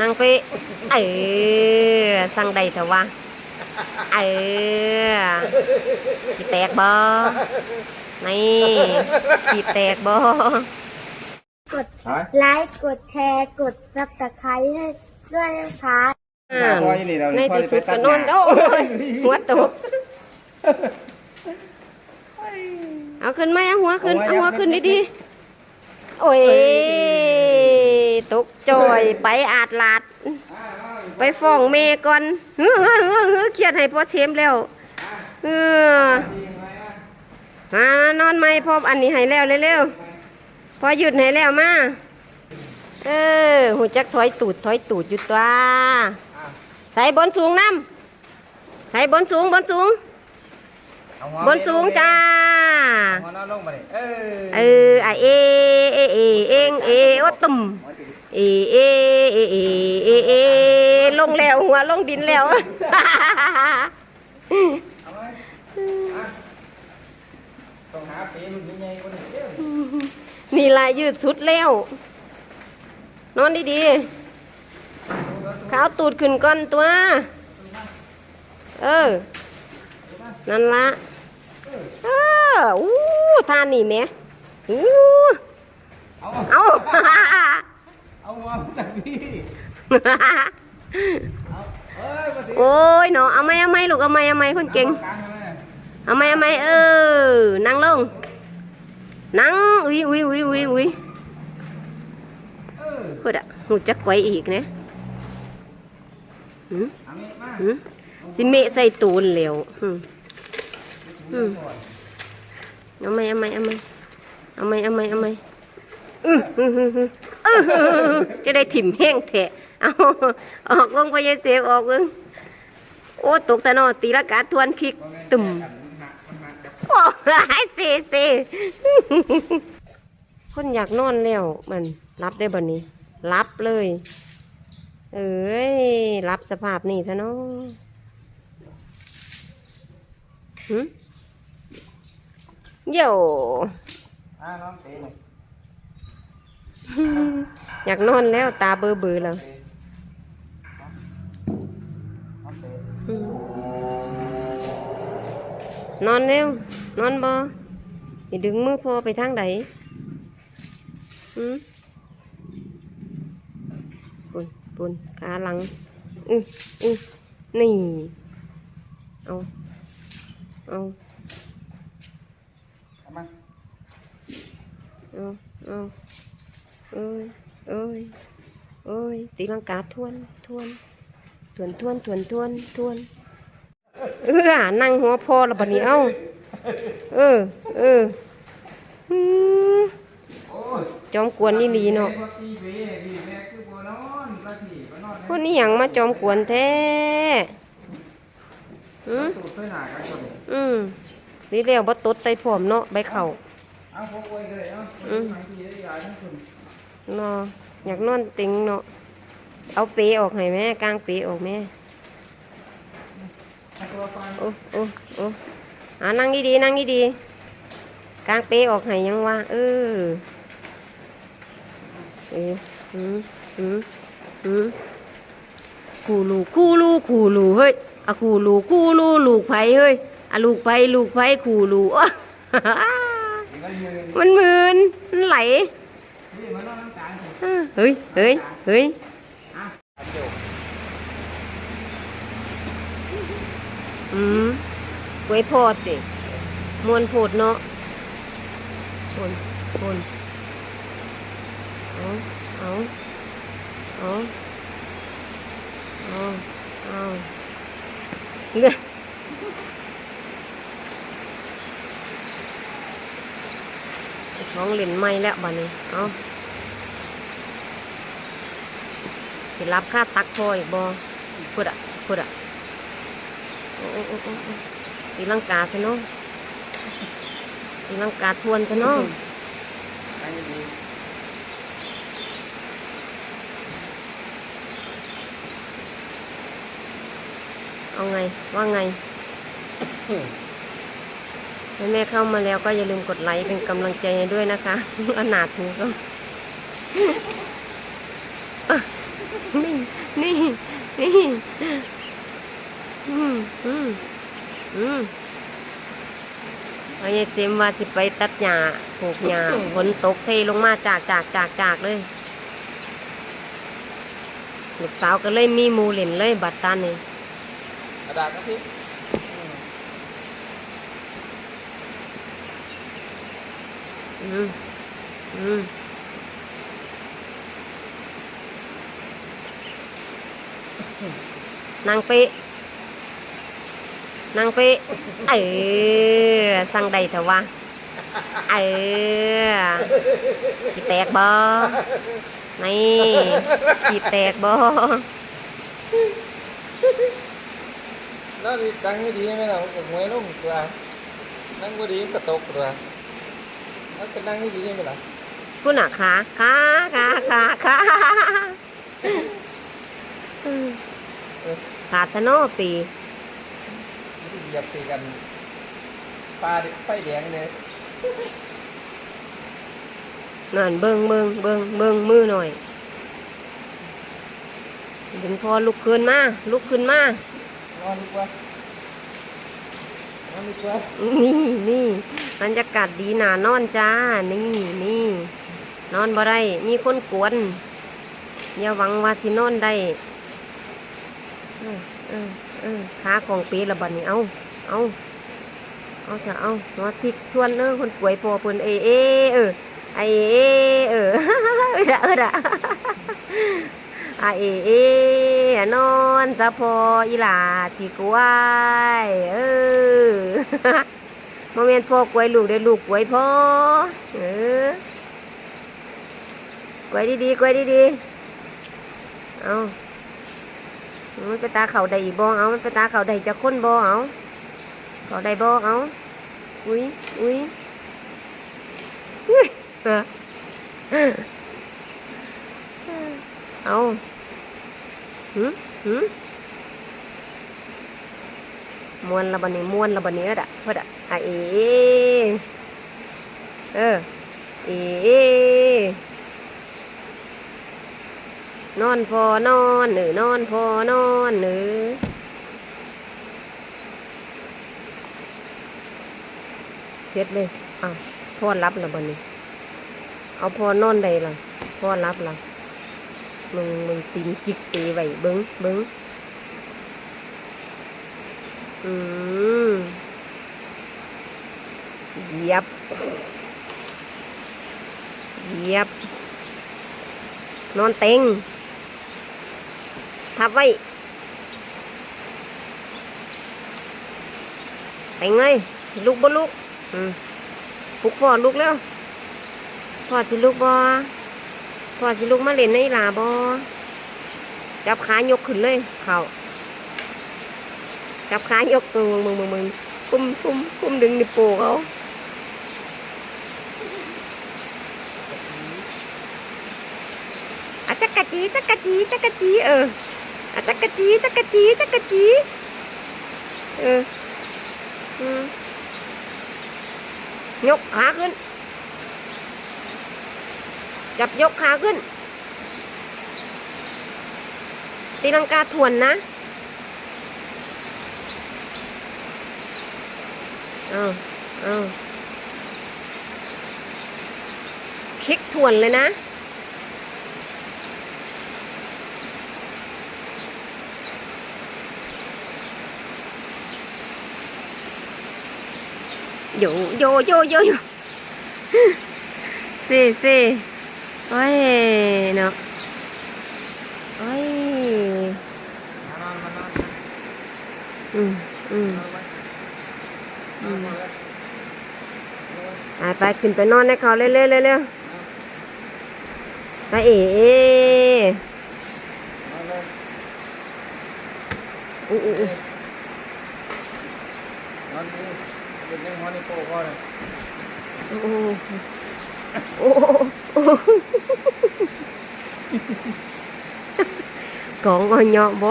นั่งไปเออสั่งใดเถอะวะเออขีแตกบ่นี่ขีแตกบ่กดฮะไลค์กดแชร์กดซับสไครต์ให้ด้วยนะคะอ่าในที่สุดก็นอนโอ้ยหัวตกเอาขึ้นไหมเอาหัวขึ้นเอาหัวขึ้นดีๆโอ้ยตก จอยไปอาดลาด ไปฟ้องเมก่อนเฮ้อเฮ้อเฮ้อเฮ้อเครียดให้พ่อเชมแล้วเออมานอนไหมพออันนี้ให้แล้วเร็วๆพอหยุดให้แล้วมาเออหูจักถอยตูดถอยตูดอยู่ตัวใส่บนสูงน้ำใส่บนสูงบนสูง บนสูงจ้าหัวนอนลงมาดิเออเอออะเอเอเอเองเอโอตุ่ม เอเอเอเอเอเอลงแล้วหัวลงดินแล้วนี่ละยืดสุดแล้ว นอนดีๆขาวตูดขึ้นก่อนตัว เออ นั่นละเอออู้ท่านนี่แหมอู้เอา เอาเอาหัวมาสักทีเอ้ยมาสิโอ้ยเนาะเอาไหมเอาไหมลูกเอาไหมเอาไหมคนเก่งกลางเลย เอาไหมเอาไหมเออ นั่งลง นั่ง อุ้ยอุ้ยอุ้ยอุ้ยอุ้ยเออพูดอะหูจักไว้อีกนะหืมเอามีมาหืมสิเมะใส่ตูนเหลวหืมหืมเอาไหมเอาไหมเอาไหมเอาไหมเอาไหมเอาไหมอื้อหือหือหืออื้อหือหือ จะได้ถิ่มแห้งแทะเอาออกลงไปยายเสฟออกเองโอ้ตกแต่นอตีละกาทวนคิกตุ่มโอ้ยเซเซคนอยากนอนแล้วมันรับได้บ่นี้ รับเลย เอ้ยรับสภาพนี่ซะเนาะหึโย่อ่าน้องเตะหน่ อยอยากนอนแล้วตาเบอเบอๆแล้วน้องเตะอืมนอนเร็วนอนบ่อย่าดึงมือพอไปทางใดอืมปุ่นปุ่นขาหลังอืออือนี่ เอาเอาเอามาเอา เอาเอ้ยเอ้ยเอ้ยตีลังกาทวนทวนทวนทวนทวนทวนทวนเออนั่งหัวพอแล้วบัดนี้เอาเออ เออจอมกวนนี่ลีเนาะแม่ก็ตีเบ้ดีแม่คือบัวนนี้ยังมาจอมกวนแท้อืมอหากันคนนี้อืมนี่แล้วบ่ตดไตผอมเนาะใบเข่าเอา นอนอยากนอนติงเนาะเอาเปออกให้แม่กางเปออกแม่โอ้โอ้โอ้อ่านั่งดีๆนั่งดีๆกางเปออกให้ยังวะเออเออหืมหืมหืมคูลูคูลูคูลูเฮ้ยอะคูลูคูลูลูกไผเฮ้ยอะลูกไผลูกไผคูลูกอันหมันมืนมันไหล นี่มันนอนน้ำตาลสิ เฮ้ยเฮ้ยเฮ้ยอะเดี๋ยวอืมไว้โพดสิมวนโพดเนาะโพนโพนเอาเอาเอาเอาเอาเลือท้องเล่นไม่แล้วบ้านี้ เอา สิรับค่าตักพออีกบ่พูดอะพูดอะโอ้โอ้โอ้โอ้ตีลังกาซะเนาะตีลังกาทวนซะเนาะเอาไง ว่าไงให้แม่เข้ามาแล้วก็อย่าลืมกดไลค์เป็นกำลังใจให้ด้วยนะคะอนาถหูก็ นี่นี่นี่อืมอืมอืมเอายายเจมว่าสิไปตัดหญ้าปลูกหญ้าฝนตกเทลงมาจากจากจากจากเลยลูกสาวก็เลยมีมูเล่นเลยบัดตานี่กระดาษกระซิอืมอืม นางเป๊ะนางเป๊ะเออสั่งใดเถอะวะเออขี้แตกบ่นี่ขี้แตกบ่แล้วนี่ดังไม่ดีไหมล่ะผมหวยลุ่มตัวนั่งบ่ดีกระตกตัวแล้วจะนั่งไม่ดีไหมล่ะกูน่ะขาขาขาขาขาอืม ขาดทะโนปีเหยียบตีกันปลาไฟแดงเลยนั่นเบิ่งเบิ่งเบิ่งเบิ่งมือหน่อยถึงพอลุกขึ้นมาลุกขึ้นมานอนดีกว่านอนดีกว่านี่นี่บรรยากาศดีหนานอนจ้า นี่นี่นอนบ่ได้มีคนกวนอย่าหวังว่าสินอนได้ เออเออเออขาของปีละบัดนี้เอาเอาเอาจะเอาหัวทิกทวนเออคนป่วยพอเพิ่นเอเอเออไอเอเออเออดะเออดะอเอเอนอนจะพออีหลาสิกวยเออโมเมนต์พ่อกล้วยลูกได้ลูกกลวยพ่อเออกลวยดีๆกลวยดีๆเอา มันไปตาเขาใดบ่เอามันไปตาเขาใดจะค้นบ่เอาเขาใดบ่เอาอุ้ยอุ้ยอุ้ยเออเอาหืมหืมมวนละบันนี้มวนละบันนี้เอดะเพื่อดะอะเอเออเอ นอนพอนอนหนือนอนพอนอนหนือเจ็ดเลยอะพ่อรับละบันนี้ เอาพอนอนใดล่ะพ่อรับล่ะมึงมึงตีนจิกตีไว้เบิ้งเบิ้งอืมเหยียบเหยียบนอนเต็ง ทับไว้เต็งเลยลุกบ่ลุกอืมปลุกพ่อลุกแล้วพ่อสิลุกบ่พ่อสิลูกมาเล่นในลาบอจับขายกขึ้นเลย เขาจับขายกมึงมึงมึงมึงปุ้มปุ้มปุ้มดึงนิวโป้เขาอะจักกะจีจักกะจีจักกะจีเออ อะจักกะจีจักกะจีจักกะจีเอออืมยกขาขึ้น จับยกขาขึ้น ตีลังกาทวนนะเอาเอาคลิกทวนเลยนะ โยโยโยโยโยสิสิโอ้ยเนาะโอ้ยมานอนมานอนอืมอืมนอนไว้นอนไว้ไปไปขึ้นไปนอนให้เขาเร็วๆเร็วๆไปเอ๋นอนเลยอู้อู้อู้ นอนดีเป็ นยังหัวในโป๊ะก่อนโอ้โอ้โอ้ของอ่อนเหยาะบ่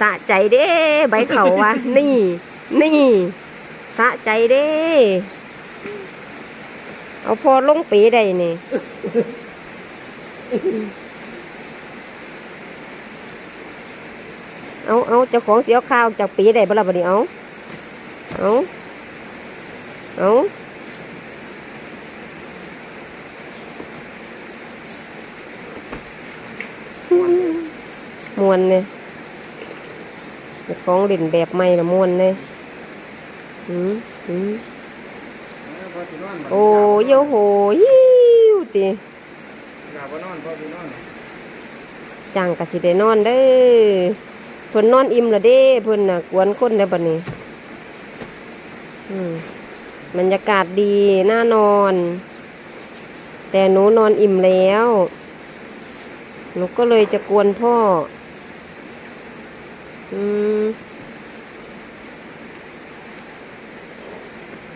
สะใจเด้ใบเขาวะนี่ นี่สะใจเด้ เอาพอลงปีได้นี่เอาเอาเจ้าของเสียวข้าวจากปีได้บ่ล่ะบัดนี้เอาเอา เอามวนเนี่ยเจ้าของเล่นแบบใหม่ละมวนเลยอืมอืมพอสินอนโอ้โยโหฮิวติหลับบ่นอนพอสินอนจังกะสิได้นอนเด้อเพิ่นนอนอิ่มและเด้เพิ่นน่ะกวนคนได้อบัดนี้ อืม บรรยากาศดีน่านอน แต่หนูนอนอิ่มแล้ว หนูก็เลยจะกวนพ่อ อืม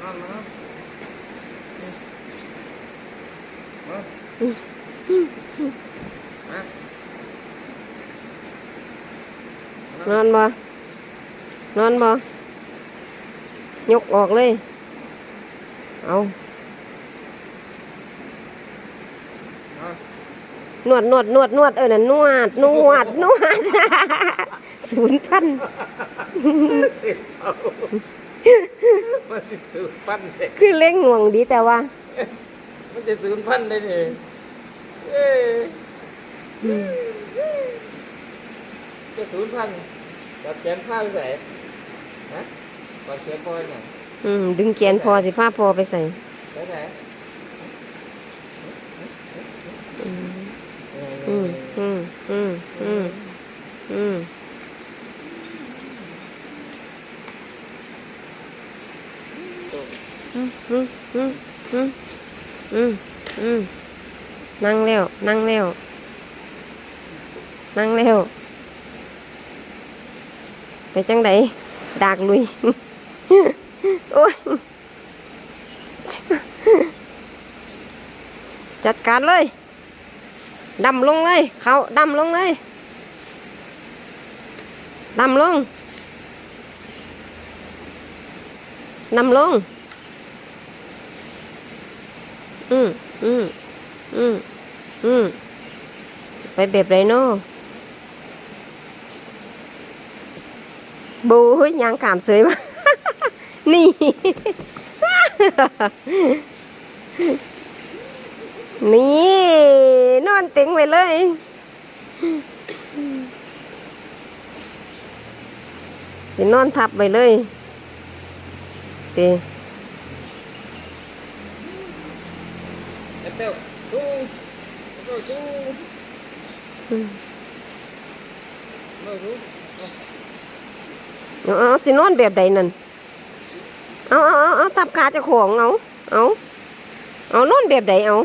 นอนมานาะมานอนบ่ นอนบ่ ยกออกเลย เอาเอานวดนวดนวดนวดเออน่ะนวดนวดนวดศูนย์พันมันสิสูญพันธุ์เด้คือเล่งห่วงดีแต่ว่า มันจะสูญพันธุ์ได้นี่เอ้ยจะสูญพันธุ์กับแขนผ้าไปใส่ฮะกับแขนพ่อหน่อย ดึงเกียนพอสิผ้าพอไปใส่นั่งเร็ว นั่งเร็ว นั่งเร็ว ไปจังไดดากลุย โอ้ยจัดการเลยดำลงเลย เขาดำลงเลยดำลงดำลง อืมอืมอืมอืมไปแบบไรเนาะบูเฮ้ยยางขามเสยมา นี่ นี่ นอนเต็งไปเลยสินอนทับไปเลยตีเอเปลจูเอเปลจูอืมเอเปลจูเอาเอาสินอนแบบใดนั่น เอาเอาเอาเอาทับขาเจ้าของเอาเอาเอานอนแบบใดเอา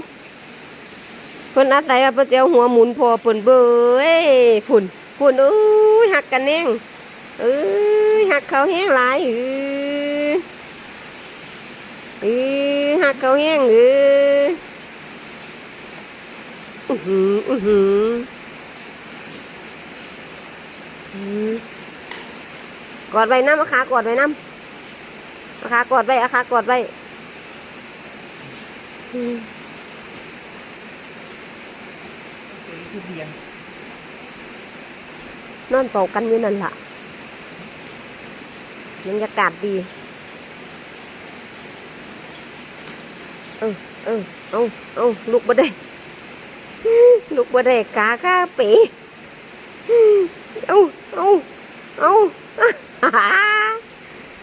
เพิ่นอาศัยว่าเพิ่นจะเอาหัวหมุนพอเพิ่นเบ้ยพุ่นพุ่นเอ้ยหักกันแน่งเอ้ยหักเขาแห้งหลายเอ้ยเอ้ยหักเขาแห้งเอ้ยอื้อหืออือหืออือกอดไว้น้ำอาคากอดไว้น้ำ อาคากอดไว้อาคากอดไว้อืมคือเบียงนอนเฝ้ากันอยู่นั่นล่ะบรรยากาศดี เออเออเอาเอาลุกบ่ได้ลุกบ่ได้กาข้าเป๋เอาเอาเอา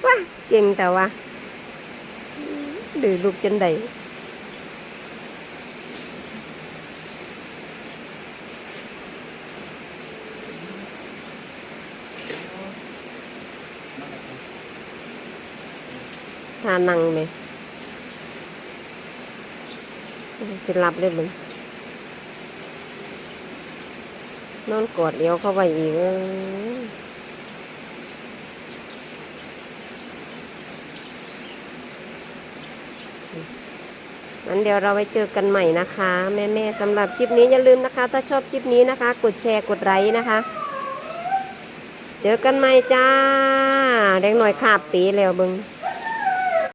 ว่าเก่งแต่ว่าดื้อลุกจนได้ทานังเลยสิลับเลยมึงนอนกอดเดียวเข้าไปอีกเอ้ย งั้นเดี๋ยวเราไปเจอกันใหม่นะคะ แม่ๆสำหรับคลิปนี้อย่าลืมนะคะ ถ้าชอบคลิปนี้นะคะ กดแชร์กดไลค์นะคะ เจอกันใหม่จ้าแดงหน่อยขาบปีแล้วบึง